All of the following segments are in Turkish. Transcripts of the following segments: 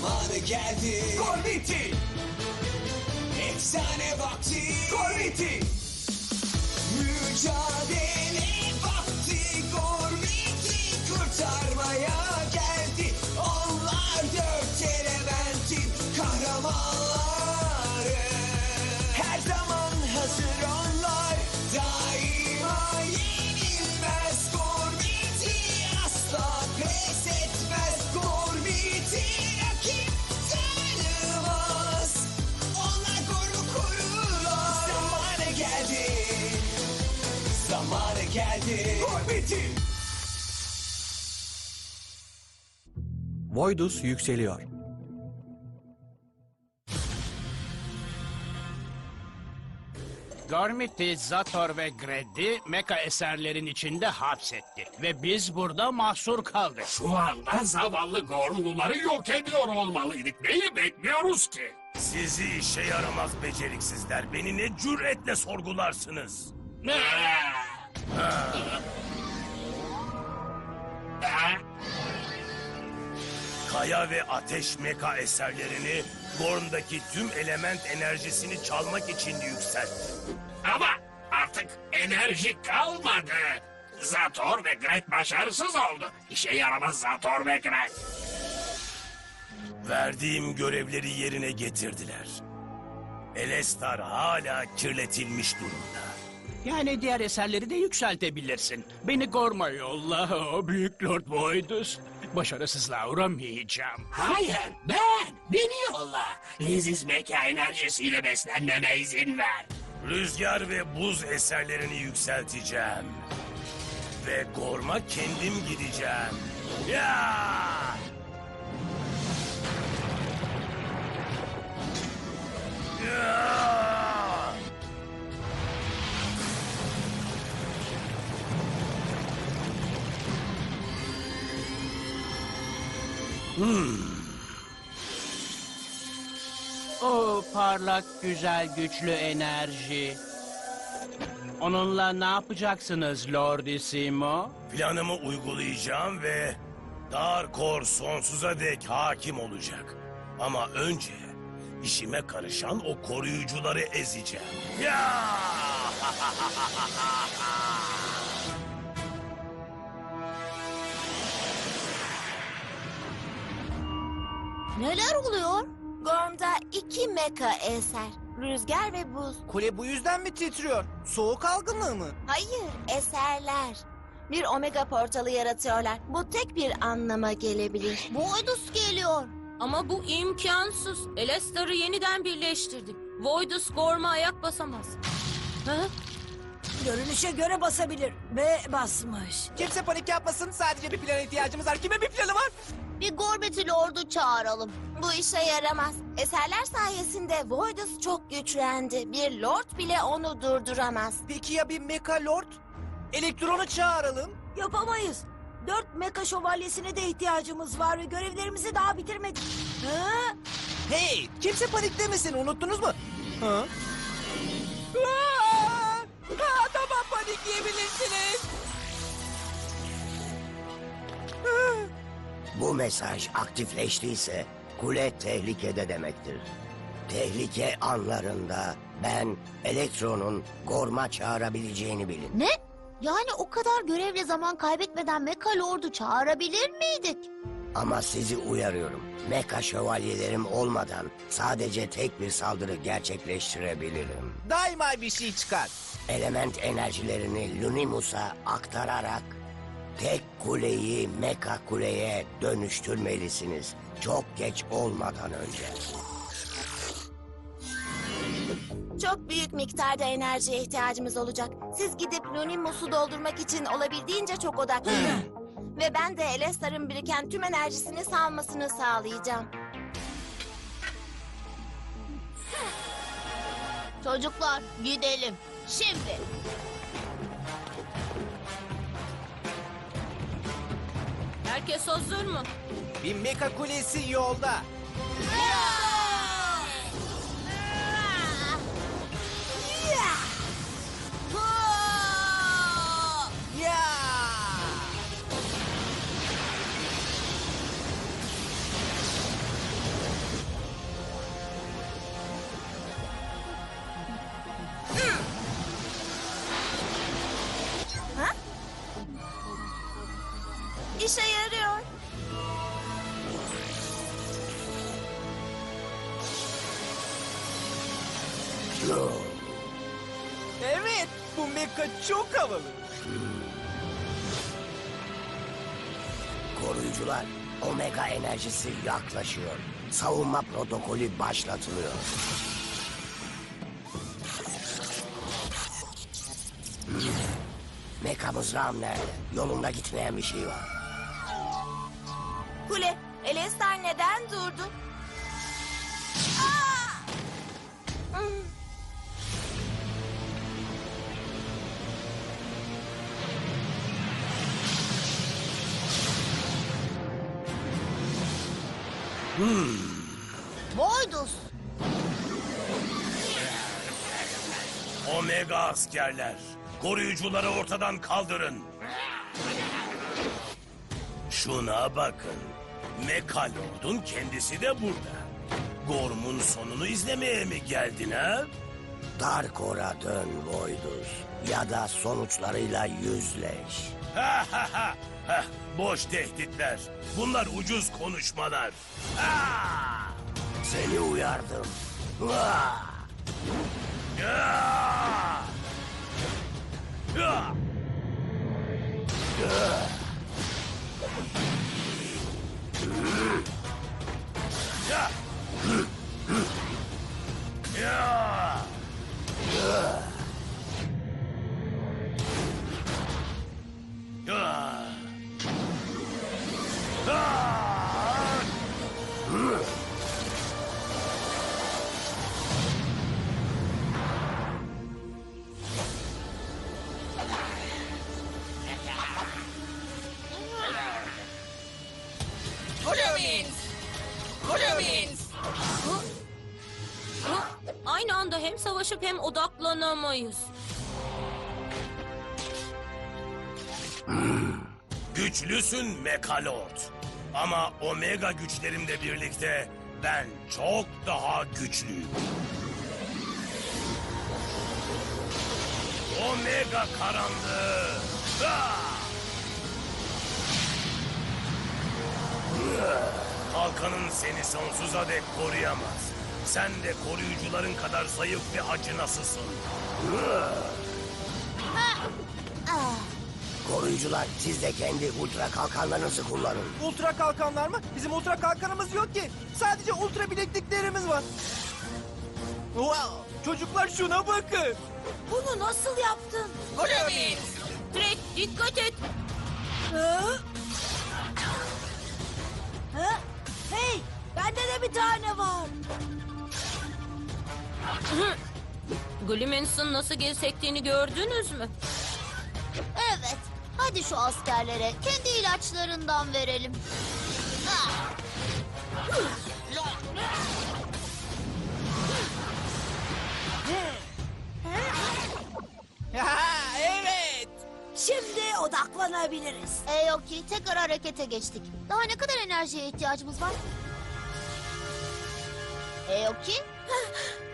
Zamanı geldi. Gormiti! Efsane vakti. Gormiti! Mücadele geldi. Gormiti! Voidus yükseliyor. Gormiti, Zator ve Gred'i meka eserlerin içinde hapsetti. Ve biz burada mahsur kaldık. Şu anda zavallı gormluları yok ediyor olmalıydık. Neyi bekliyoruz ki? Sizi işe yaramaz beceriksizler. Beni ne cüretle sorgularsınız? Kaya ve ateş meka eserlerini Gorm'daki tüm element enerjisini çalmak için yükseltti. Ama artık enerji kalmadı. Zator ve Gret başarısız oldu. İşe yaramaz Zator ve Gret. Verdiğim görevleri yerine getirdiler. Elestar hala kirletilmiş durumda. Yani diğer eserleri de yükseltebilirsin. Beni Gorm'a yolla, o büyük Lord Voidus. Başarısızlığa uğramayacağım. Hayır ben. Beni yolla. Leziz meka enerjisiyle beslenmeme izin ver. Rüzgar ve buz eserlerini yükselteceğim. Ve Gorm'a kendim gideceğim. Ya! Ya! O parlak, güzel, güçlü enerji. Onunla ne yapacaksınız Lordissimo? Planımı uygulayacağım ve Darkor sonsuza dek hakim olacak. Ama önce işime karışan o koruyucuları ezeceğim. Ya! Neler oluyor? Gorm'da iki meka eser. Rüzgar ve buz. Kule bu yüzden mi titriyor? Soğuk algınlığı mı? Hayır, eserler. Bir omega portalı yaratıyorlar. Bu tek bir anlama gelebilir. Voidus geliyor. Ama bu imkansız. Elestar'ı yeniden birleştirdik. Voidus Gorm'a ayak basamaz. Ha? Görünüşe göre basabilir ve basmış. Kimse panik yapmasın. Sadece bir plana ihtiyacımız var. Kime bir planı var? Bir Gorbet'i Lord'u çağıralım. Bu işe yaramaz. Eserler sayesinde Voidus çok güçlendi. Bir Lord bile onu durduramaz. Peki ya bir Mecha Lord? Elektronu çağıralım. Yapamayız. Dört meka şövalyesine de ihtiyacımız var ve görevlerimizi daha bitirmedik. Ha? Hey, kimse paniklemesin. Unuttunuz mu? Ha? Aa! Ha, tamam panikleyebilirsiniz. Bu mesaj aktifleştiyse kule tehlikede demektir. Tehlike anlarında ben elektronun gorma çağırabileceğini bilin. Ne? Yani o kadar görevle zaman kaybetmeden Meka Lord'u çağırabilir miydik? Ama sizi uyarıyorum. Meka şövalyelerim olmadan sadece tek bir saldırı gerçekleştirebilirim. Daima bir şey çıkar. Element enerjilerini Lunimus'a aktararak tek kuleyi Meka kuleye dönüştürmelisiniz. Çok geç olmadan önce. Çok büyük miktarda enerjiye ihtiyacımız olacak. Siz gidip Lunimus'u doldurmak için olabildiğince çok odaklanın. Ve ben de Elestar'ın biriken tüm enerjisini salmasını sağlayacağım. Çocuklar gidelim. Şimdi. Herkes hazır mı? Bir Mecha kulesi yolda. Evet, bu meka çok havalı. Koruyucular, Omega enerjisi yaklaşıyor. Savunma protokolü başlatılıyor. Meka mızrağım nerede? Yolunda gitmeyen bir şey var. Kule, Elestar neden durdu? Omega askerler, koruyucuları ortadan kaldırın. Şuna bakın. Mekalord'un kendisi de burada. Gorm'un sonunu izlemeye mi geldin ha? Darkor'a dön Voidus. Ya da sonuçlarıyla yüzleş. Ha ha ha! Heh, boş tehditler. Bunlar ucuz konuşmalar. Ha! Seni uyardım. Vah! Ya! Ya! Hı? Aynı anda hem savaşıp hem odaklanamayız. Güçlüsün Mekalord. Ama Omega güçlerimle birlikte ben çok daha güçlüyüm. Omega karanlığı. Ah! Kalkanın seni sonsuza dek koruyamaz. Sen de koruyucuların kadar zayıf ve acınasısın. Koruyucular siz de kendi ultra kalkanlarınızı kullanın. Ultra kalkanlar mı? Bizim ultra kalkanımız yok ki. Sadece ultra bilekliklerimiz var. Wow, çocuklar şuna bakın. Bunu nasıl yaptın? Trek dikkat et. Ha? Bende de bir tane var. Glimmins'ın nasıl geri sektiğini gördünüz mü? Evet, hadi şu askerlere kendi ilaçlarından verelim. Ah! Evet. Şimdi odaklanabiliriz. E yok ki tekrar harekete geçtik. Daha ne kadar enerjiye ihtiyacımız var? E yok ki?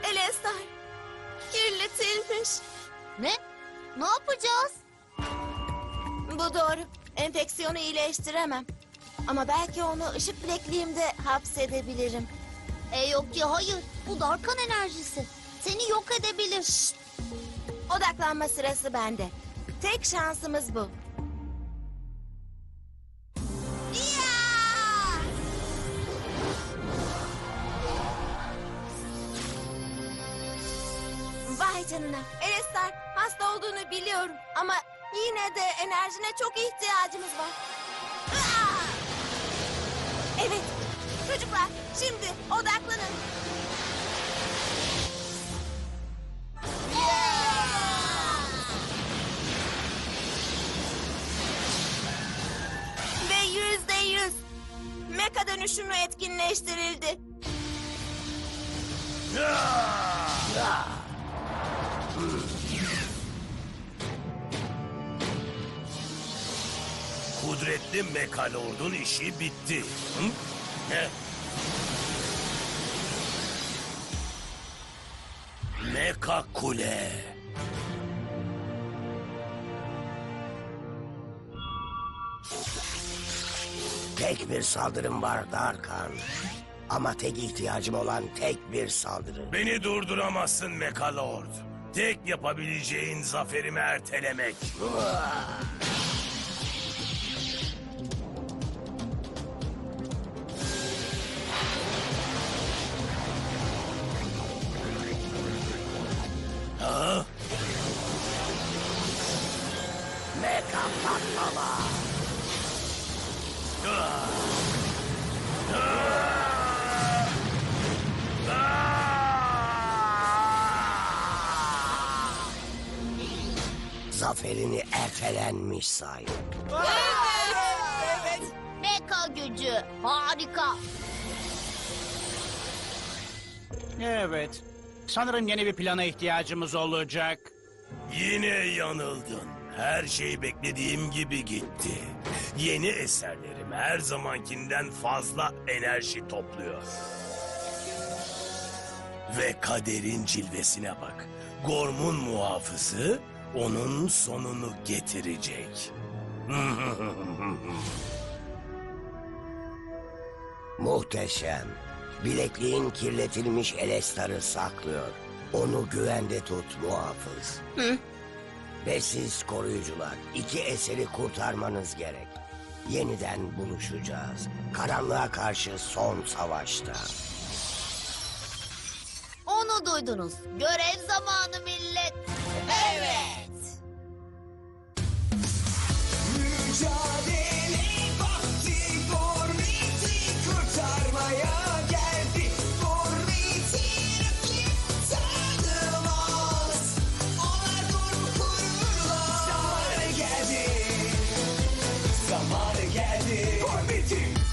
Elestar, kirletilmiş. Ne? Ne yapacağız? Bu doğru. Enfeksiyonu iyileştiremem. Ama belki onu ışık bilekliğimde hapsedebilirim. E yok ki hayır. Bu Darkan enerjisi. Seni yok edebilir. Odaklanma sırası bende. Tek şansımız bu. Canına. Erestar hasta olduğunu biliyorum. Ama yine de enerjine çok ihtiyacımız var. Evet. Çocuklar şimdi odaklanın. Ve yüzde yüz. Meka dönüşümü etkinleştirildi. Kudretli Mekalord'un işi bitti. Hı? Ne? Meka Kule. Tek bir saldırım var Darkan. Ama tek ihtiyacım olan tek bir saldırı. Beni durduramazsın Mekalord. Tek yapabileceğin zaferimi ertelemek. Ha? Mega patlama. Zaferini ertelenmiş say. Meka gücü. Harika. Evet. Sanırım yeni bir plana ihtiyacımız olacak. Yine yanıldın. Her şey beklediğim gibi gitti. Yeni eserlerim her zamankinden fazla enerji topluyor. Ve kaderin cilvesine bak. Gorm'un muhafızı onun sonunu getirecek. Muhteşem. Bilekliğin kirletilmiş Elestar'ı saklıyor. Onu güvende tut muhafız. Ve siz koruyucular iki eseri kurtarmanız gerek. Yeniden buluşacağız. Karanlığa karşı son savaşta. Onu duydunuz. Görev zamanı millet.